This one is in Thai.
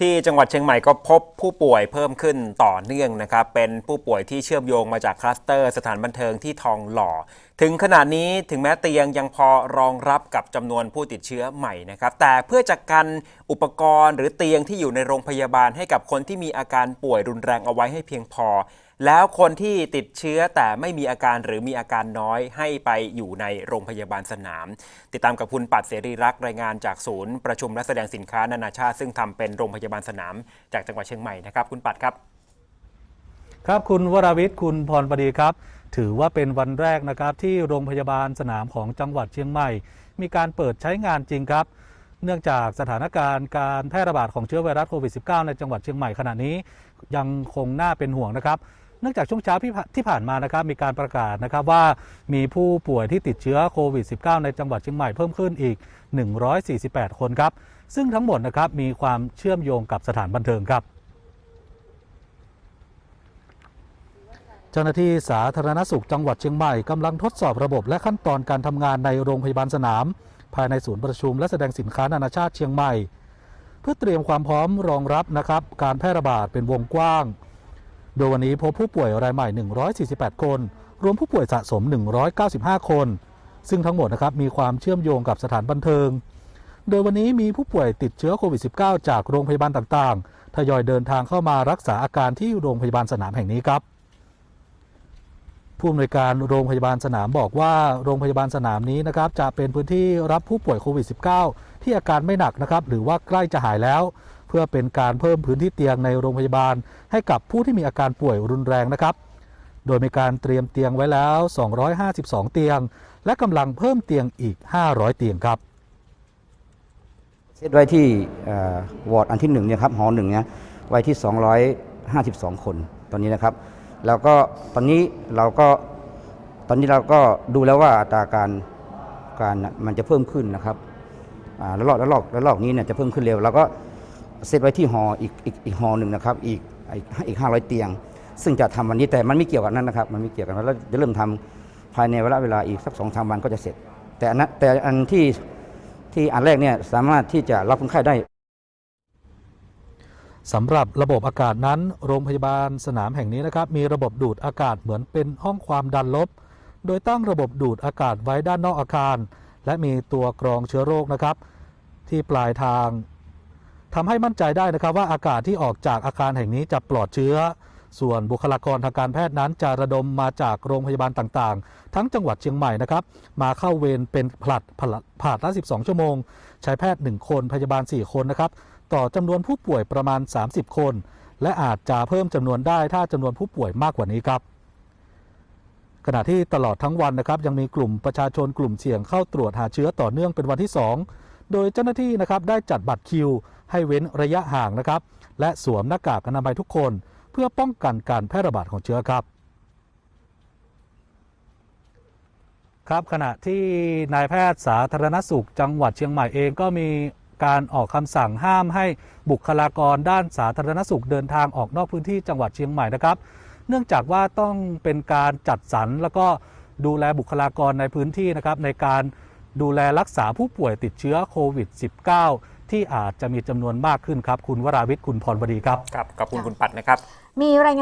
ที่จังหวัดเชียงใหม่ก็พบผู้ป่วยเพิ่มขึ้นต่อเนื่องนะครับ เป็นผู้ป่วยที่เชื่อมโยงมาจากคลัสเตอร์สถานบันเทิงที่ทองหล่อ ถึงขนาดนี้ถึงแม้เตียงยังพอรองรับกับจำนวนผู้ติดเชื้อใหม่นะครับ แต่เพื่อจัดกันอุปกรณ์หรือเตียงที่อยู่ในโรงพยาบาลให้กับคนที่มีอาการป่วยรุนแรงเอาไว้ให้เพียงพอ แล้วคนที่ติดเชื้อแต่ไม่มีอาการหรือมีอาการน้อยให้ไปอยู่ในโรงพยาบาลสนาม ติดตามกับคุณปัดเสรีรักรายงานจากศูนย์ประชุมและแสดงสินค้านานาชาติ ซึ่งทำเป็นโรงพยาบาลสนาม จากจังหวัดเชียงใหม่นะครับ คุณปัดครับ ครับคุณวราวิทย์คุณพรปดีครับ ถือว่าเป็นวันแรกนะครับที่โรงพยาบาลสนามของจังหวัดเชียงใหม่ มีการเปิดใช้งานจริงครับเนื่องจากสถานการณ์การแพร่ระบาดของเชื้อไวรัสโควิด -19 ในจังหวัดเชียงใหม่ขณะนี้ ยังคงน่าเป็นห่วงนะครับ เนื่องจากช่วงเช้าที่ผ่าที่ผ่านมานะครับมีการประกาศนะครับว่ามีผู้ป่วยที่ติดเชื้อโควิด -19 ในจังหวัดเชียงใหม่เพิ่มขึ้นอีก 148 คนครับ ซึ่งทั้งหมดนะครับมีความเชื่อมโยงกับสถานบันเทิงครับเจ้าหน้าที่สาธารณสุขจังหวัดเชียงใหม่กำลังทดสอบระบบและขั้นตอนการทำงานในโรงพยาบาลสนาม ภายในศูนย์ประชุมและแสดงสินค้านานาชาติเชียงใหม่ เพื่อเตรียมความพร้อมรองรับนะครับการแพร่ระบาดเป็นวงกว้าง โดยวันนี้พบผู้ป่วยรายใหม่ 148 คน รวมผู้ป่วยสะสม 195 คน ซึ่งทั้งหมดนะครับมีความเชื่อมโยงกับสถานบันเทิง โดยวันนี้มีผู้ป่วยติดเชื้อโควิด -19 จากโรงพยาบาลต่างๆ ทยอยเดินทางเข้ามารักษาอาการที่โรงพยาบาลสนามแห่งนี้ครับ ผู้อำนวยการโรงพยาบาลสนามบอกว่าโรงพยาบาลสนามนี้นะครับจะเป็นพื้นที่รับผู้ป่วยโควิด -19 ที่อาการไม่หนักนะครับหรือว่าใกล้จะหายแล้ว เพื่อเป็นการเพิ่มพื้นที่เตียงในโรงพยาบาล ให้กับผู้ที่มีอาการป่วยรุนแรงนะครับ โดยมีการเตรียมเตียงไว้แล้ว 252 เตียง และกำลังเพิ่มเตียงอีก 500 เตียงครับเซตไว้ที่วอร์ดอันที่หนึ่งเนี่ยครับหอหนึ่งเนี่ยไว้ที่ 252 คนตอนนี้นะครับ แล้วก็ตอนนี้เราก็ตอนนี้เราก็ดูแล้วว่าอัตราการการมันจะเพิ่มขึ้นนะครับแล้วลอกแล้วลอกแล้วลอกนี้เนี่ยจะเพิ่มขึ้นเร็วเราก็ เซตไว้ที่หออีกอีกอีกหอหนึ่งนะครับอีกอีกอีก500เตียง ซึ่งจะทำวันนี้แต่มันไม่เกี่ยวกับนั้นนะครับ มันไม่เกี่ยวกันแล้วจะเริ่มทำภายในเวลาเวลาอีกสักสองสามวันก็จะเสร็จ แต่อันนั้นแต่อันที่ที่อันแรกเนี่ยสามารถที่จะรับคนไข้ได้สำหรับระบบอากาศนั้น โรงพยาบาลสนามแห่งนี้นะครับ มีระบบดูดอากาศเหมือนเป็นห้องความดันลบ โดยตั้งระบบดูดอากาศไว้ด้านนอกอาคาร และมีตัวกรองเชื้อโรคนะครับ ที่ปลายทาง ทำให้มั่นใจได้นะครับว่าอากาศที่ออกจากอาคารแห่งนี้จะปลอดเชื้อ ส่วนบุคลากรทางการแพทย์นั้นจะระดมมาจากโรงพยาบาลต่างๆ ทั้งจังหวัดเชียงใหม่นะครับ มาเข้าเวรเป็นผลัดผลัดผลัดละ 12 ชั่วโมง ใช้แพทย์ 1 คน พยาบาล 4 คนนะครับ ต่อจำนวนผู้ป่วยประมาณ 30 คน และอาจจะเพิ่มจำนวนได้ถ้าจำนวนผู้ป่วยมากกว่านี้ครับขณะที่ตลอดทั้งวันนะครับยังมีกลุ่มประชาชนกลุ่มเสี่ยงเข้าตรวจหาเชื้อต่อเนื่องเป็นวันที่ 2 โดยเจ้าหน้าที่นะครับได้จัดบัตรคิว ให้เว้นระยะห่างนะครับ และสวมหน้ากากอนามัยทุกคน เพื่อป้องกันการแพร่ระบาดของเชื้อครับครับขณะที่นายแพทย์สาธารณสุขจังหวัดเชียงใหม่เองก็มีการออกคำสั่งห้ามให้บุคลากรด้านสาธารณสุขเดินทางออกนอกพื้นที่จังหวัดเชียงใหม่นะครับ เนื่องจากว่าต้องเป็นการจัดสรรแล้วก็ดูแลบุคลากรในพื้นที่นะครับในการดูแลรักษาผู้ป่วยติดเชื้อโควิด -19 ที่อาจจะมีจำนวนมากขึ้นครับ คุณวราวิทย์คุณพรบดีครับ ครับขอบคุณคุณปัดนะครับ มีรายงาน